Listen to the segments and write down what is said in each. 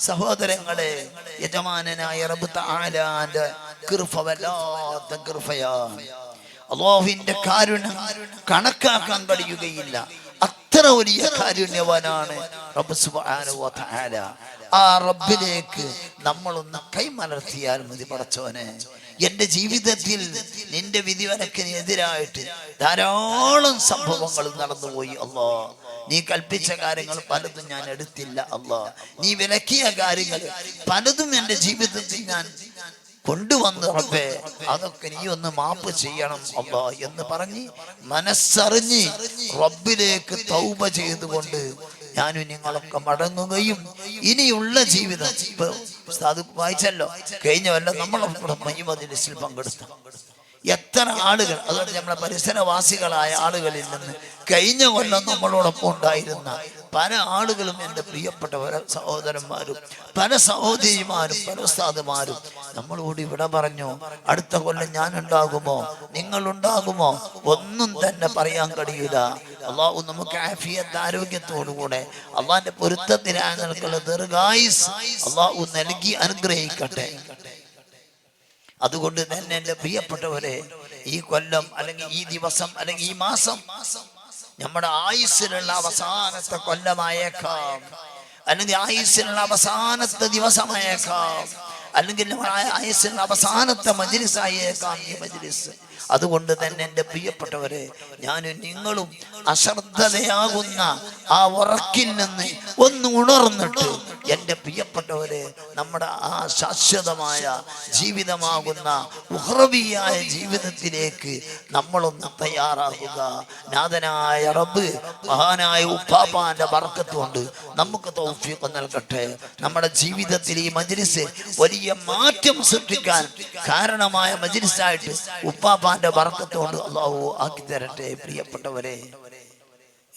സഹോദരങ്ങളെ യജമാനായ അള്ളാഹുവിന്റെ കാരുണ്യം കണക്കാക്കാൻ കഴിയുകയില്ല. അത്ര വലിയ കാരുണ്യവാനാണ് ആ റബ്ബിലേക്ക് നമ്മളൊന്ന് കൈമലർത്തിയാൽ മതി പറച്ചോനെ എന്റെ ജീവിതത്തിൽ നിന്റെ വിധിവനക്കിനെതിരായിട്ട് ധാരാളം സംഭവങ്ങൾ നടന്നുപോയി അല്ലാ നീ കൽപ്പിച്ച കാര്യങ്ങൾ പലതും ഞാൻ എടുത്തില്ല അള്ളാ. നീ വിലക്കിയ കാര്യങ്ങൾ പലതും എന്റെ ജീവിതത്തിൽ ഞാൻ കൊണ്ടുവന്ന് റബ്ബേ. അതൊക്കെ നീ ഒന്ന് മാപ്പ് ചെയ്യണം അള്ളാ എന്ന് പറഞ്ഞ് മനസ്സറിഞ്ഞ് റബ്ബിലേക്ക് തൗബ ചെയ്തുകൊണ്ട് ഞാനും നിങ്ങളൊക്കെ മടങ്ങുകയും ഇനിയുള്ള ജീവിതം ഉസ്താദ് വായിച്ചല്ലോ? കഴിഞ്ഞ വല്ല നമ്മളൊക്കെ മയ്യമദിലിസിൽ പങ്കെടുത്തു എത്ര ആളുകൾ അതുകൊണ്ട് നമ്മളെ പരിസരവാസികളായ ആളുകളിൽ നിന്ന് കഴിഞ്ഞ കൊല്ലം നമ്മളോടൊപ്പം ഉണ്ടായിരുന്ന പല ആളുകളും എന്റെ പ്രിയപ്പെട്ട പല സഹോദരന്മാരും പല സഹോദരിമാരും പല ഉസ്താദുമാരും നമ്മളോട് ഇവിടെ പറഞ്ഞു അടുത്ത കൊല്ലം ഞാൻ ഉണ്ടാകുമോ നിങ്ങൾ ഉണ്ടാകുമോ ഒന്നും തന്നെ പറയാൻ കഴിയില്ല അള്ളാഹു നമുക്ക് ആഫിയത്ത് ആരോഗ്യത്തോടുകൂടെ അള്ളാഹിന്റെ പൊരുത്തത്തിനായി നിൽക്കുന്ന ദീർഘായുസ് അള്ളാഹു നൽകി അനുഗ്രഹിക്കട്ടെ. അതുകൊണ്ട് തന്നെ എന്റെ പ്രിയപ്പെട്ടവരെ ഈ കൊല്ലം അല്ലെങ്കിൽ ഈ ദിവസം അല്ലെങ്കിൽ ഈ മാസം നമ്മുടെ ആയുസ്സിലുള്ള അവസാനത്തെ കൊല്ലമായേക്കാം. അല്ലെങ്കിൽ ആയുസ്സിലുള്ള അവസാനത്തെ ദിവസമായേക്കാം. അല്ലെങ്കിൽ നമ്മുടെ ആയുസ്സിലുള്ള അവസാനത്തെ മജ്ലിസായേക്കാം ഈ മജ്ലിസ്. അതുകൊണ്ട് തന്നെ എന്റെ പ്രിയപ്പെട്ടവരെ ഞാൻ നിങ്ങളും അശ്രദ്ധതയാകുന്ന ആ ഉറക്കിൽ നിന്ന് ഒന്ന് ഉണർന്നിട്ട് എന്റെ പ്രിയപ്പെട്ടവരെ നമ്മുടെ ആ ശാശ്വതമായ ജീവിതമാകുന്ന ഉഹ്രവിയായ ജീവിതത്തിലേക്ക് നമ്മളൊന്ന് തയ്യാറാകുക. നാഥനായ റബ്ബ് മഹാനായ ഉപ്പാപ്പാന്റെ വറക്കത്തുകൊണ്ട് നമുക്ക് തൗഫീഖ് നൽകട്ടെ. നമ്മുടെ ജീവിതത്തിൽ ഈ മജ്ലിസ് വലിയ മാറ്റം സൃഷ്ടിക്കാൻ കാരണമായ മജ്ലിസായിട്ട് ഉപ്പാപ്പാന്റെ ബർക്കത്തുകൊണ്ട് അള്ളാഹു ആക്കി തരട്ടെ പ്രിയപ്പെട്ടവരെ.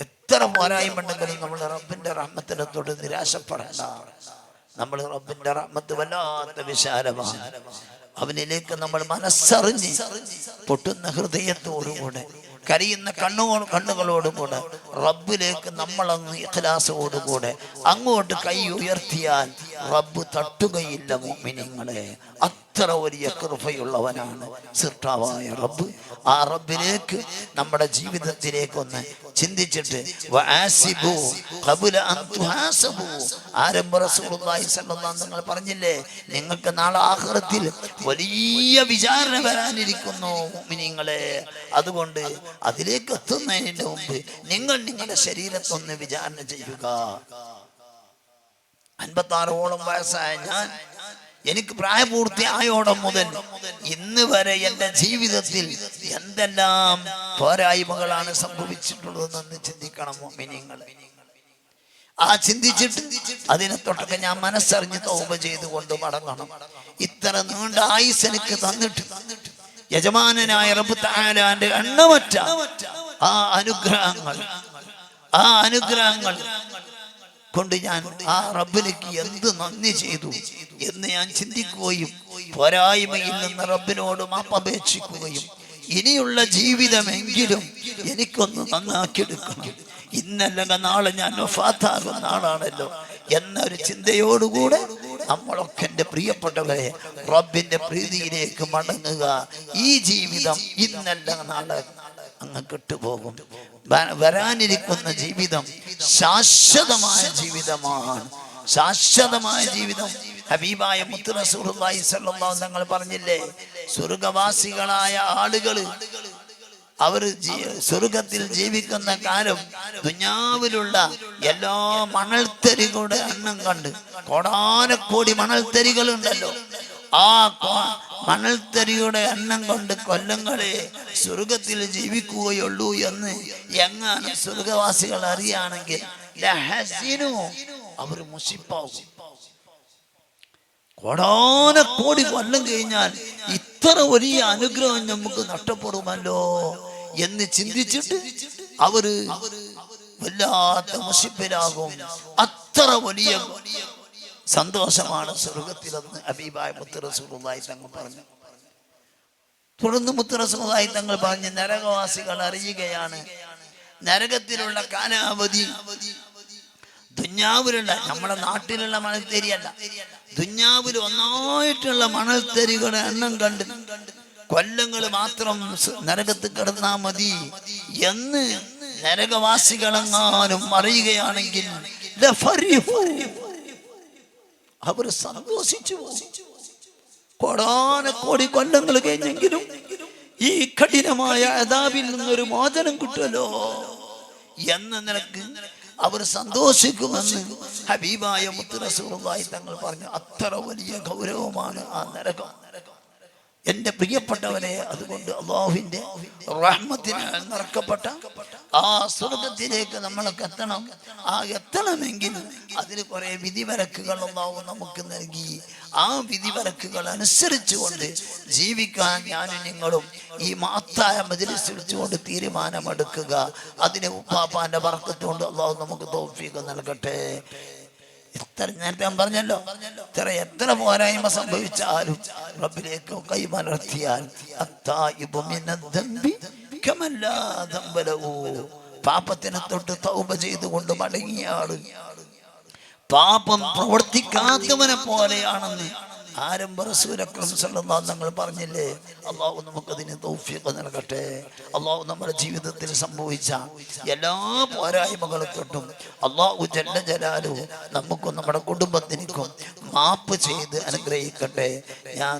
എത്ര പോരായ്മണ്ടെങ്കിലും നമ്മൾ റബ്ബിന്റെ റഹ്മത്തിനെ തൊട്ട് നിരാശപ്പെടണ്ട. നമ്മൾ റബ്ബിന്റെ റഹ്മത്ത് വല്ലാത്ത വിശാലമാണ്. അവനിലേക്ക് നമ്മൾ മനസ്സറിഞ്ഞ് പൊട്ടുന്ന ഹൃദയത്തോടുകൂടെ കരിയുന്ന കണ്ണുകൾ കണ്ണുകളോടുകൂടെ റബ്ബിലേക്ക് നമ്മളങ്ങ് ഇഖലാസോടുകൂടെ അങ്ങോട്ട് കൈ ഉയർത്തിയാൽ റബ്ബ് തട്ടുകയില്ല മോമിനിങ്ങളെ അത്ര വലിയ കൃപയുള്ളവനാണ് സിർട്ടാവായ റബ്ബ്. ആ റബ്ബിലേക്ക് നമ്മുടെ ജീവിതത്തിലേക്ക് ഒന്ന് ചിന്തിച്ചിട്ട് നിങ്ങൾ പറഞ്ഞില്ലേ നിങ്ങൾക്ക് നാളെ ആഖിറത്തിൽ വലിയ വിചാരണ വരാനിരിക്കുന്നു മുഅ്മിനീങ്ങളെ. അതുകൊണ്ട് അതിലേക്ക് എത്തുന്നതിന് മുമ്പ് നിങ്ങൾ നിങ്ങളുടെ ശരീരത്തൊന്ന് വിചാരണ ചെയ്യുക. അൻപത്താറോളം വയസ്സായ ഞാൻ എനിക്ക് പ്രായപൂർത്തിയായോടം മുതൽ ഇന്ന് വരെ എന്റെ ജീവിതത്തിൽ എന്തെല്ലാം പോരായ്മകളാണ് സംഭവിച്ചിട്ടുള്ളതെന്ന് ചിന്തിക്കണം മിനിങ്ങൾ ആ ചിന്തിച്ചിട്ട് അതിനെ തൊട്ടൊക്കെ ഞാൻ മനസ്സറിഞ്ഞ് തൗപ ചെയ്തുകൊണ്ട് മടങ്ങണം. ഇത്ര നീണ്ട ആയുസ് എനിക്ക് തന്നിട്ട് യജമാനായ റബ്ബ് എണ്ണമറ്റ ആ അനുഗ്രഹങ്ങൾ ആ അനുഗ്രഹങ്ങൾ കൊണ്ട് ഞാൻ ആ റബ്ബിലേക്ക് എന്ത് നന്ദി ചെയ്തു എന്ന് ഞാൻ ചിന്തിക്കുകയും പോരായ്മയിൽ നിന്ന് റബ്ബിനോട് മാപ്പപേക്ഷിക്കുകയും ഇനിയുള്ള ജീവിതമെങ്കിലും എനിക്കൊന്ന് നന്നാക്കിയെടുക്കണം. ഇന്നല്ലെങ്കിൽ നാളെ ഞാൻ ഒഫാത്താകുന്ന ആളാണല്ലോ എന്നൊരു ചിന്തയോടുകൂടെ നമ്മളൊക്കെ എന്റെ പ്രിയപ്പെട്ടവരെ റബ്ബിന്റെ പ്രീതിയിലേക്ക് മടങ്ങുക. ഈ ജീവിതം ഇന്നല്ല നാളെ അങ്ങ് കെട്ടുപോകും. വരാനിരിക്കുന്ന ജീവിതം ശാശ്വതമായ ജീവിതമാണ്. ശാശ്വതമായ ജീവിതം. ഹബീബായ മുത്ത് റസൂലുള്ളാഹി സ്വല്ലല്ലാഹു തങ്ങൾ പറഞ്ഞില്ലേ സ്വർഗവാസികളായ ആളുകൾ അവർ സ്വർഗത്തിൽ ജീവിക്കുന്ന കാലം ദുഞ്ഞാവിലുള്ള എല്ലാ മണൽത്തരികളുടെ എണ്ണം കണ്ട് കോടാനക്കോടി മണൽത്തരികളുണ്ടല്ലോ. ആ മണൽത്തരിയുടെ എണ്ണം കൊണ്ട് കൊല്ലങ്ങളെ സ്വർഗത്തിൽ ജീവിക്കുകയുള്ളൂ എന്ന് എങ്ങാനും സ്വർഗവാസികൾ അറിയാണെങ്കിൽ അവർ മുഷിപ്പാവും കോടാനക്കോടി കൊല്ലം കഴിഞ്ഞാൽ ഇത്ര വലിയ അനുഗ്രഹം നമുക്ക് നഷ്ടപ്പെടുമല്ലോ എന്ന് ചിന്തിച്ചിട്ട് അവർ വല്ലാത്ത മുഷിപ്പിലാകും. അത്ര വലിയ സന്തോഷമാണ് സ്വർഗത്തിലെന്ന് അബീബായ മുത്തറസുറായി തങ്ങൾ പറഞ്ഞു. തുടർന്ന് സമുദായി തങ്ങൾ പറഞ്ഞ് നരകവാസികൾ അറിയുകയാണ് നരകത്തിലുള്ള കാലാവധി ദുഞ്ഞാവിലുള്ള നമ്മുടെ നാട്ടിലുള്ള മണൽത്തേരിയല്ല ദുഞ്ഞാവിൽ ഒന്നായിട്ടുള്ള മണൽത്തേരികളുടെ എണ്ണം കണ്ട് കൊല്ലങ്ങൾ മാത്രം നരകത്ത് കിടന്നാ മതി എന്ന് നരകവാസികളെങ്ങാനും അറിയുകയാണെങ്കിൽ. അവർ സന്തോഷിച്ചു. കോടാനക്കോടി കൊല്ലങ്ങൾ കഴിഞ്ഞെങ്കിലും ഈ കഠിനമായ അതാബിൽ നിന്നൊരു മോചനം കിട്ടുമല്ലോ എന്ന നിലയ്ക്ക് അവർ സന്തോഷിക്കുമെന്ന് ഹബീബായ മുത്ത് തങ്ങൾ പറഞ്ഞു. അത്ര വലിയ ഗൗരവമാണ് ആ നരകം. എന്റെ പ്രിയപ്പെട്ടവരെ അതുകൊണ്ട് അള്ളാഹുവിന്റെ റഹ്മത്തിന് നിറക്കപ്പെട്ട ആ സ്വർഗത്തിലേക്ക് നമ്മളൊക്കെ എത്തണം. ആ എത്തണമെങ്കിൽ അതിന് കുറെ വിധിവിലക്കുകൾ അള്ളാഹു നമുക്ക് നൽകി. ആ വിധിവിലക്കുകൾ അനുസരിച്ചുകൊണ്ട് ജീവിക്കാൻ ഞാനും നിങ്ങളും ഈ മാത്തായ മജിലിസ് വിളിച്ചുകൊണ്ട് തീരുമാനമെടുക്കുക. അതിന് ഉപ്പാപ്പാന്റെ വർക്കത്തുകൊണ്ട് അള്ളാഹു നമുക്ക് തോഫീക്ക് നൽകട്ടെ. എത്ര നേരത്തെ ഞാൻ പറഞ്ഞല്ലോ ഇത്ര എത്ര പോരായ്മ സംഭവിച്ചാലും റബ്ബിലേക്ക് കൈമലർത്തിയാൽ. പാപത്തിനെ തൊട്ട് തൗബ ചെയ്തുകൊണ്ട് മടങ്ങിയ ആൾ പാപം പ്രവർത്തിക്കാത്തവനെ പോലെയാണെന്ന് ആരംഭ റസൂലക്രം സല്ലല്ലാഹു തങ്ങൾ പറഞ്ഞില്ലേ? അള്ളാഹു നമുക്കതിന് തൗഫീഖ് നൽകട്ടെ. അള്ളാഹു നമ്മുടെ ജീവിതത്തിൽ സംഭവിച്ച എല്ലാ പോരായ്മകളെ തൊട്ടും അള്ളാഹു ജല്ല ജലാലു നമുക്കും നമ്മുടെ കുടുംബത്തിനും മാപ്പ് ചെയ്ത് അനുഗ്രഹിക്കട്ടെ. ഞാൻ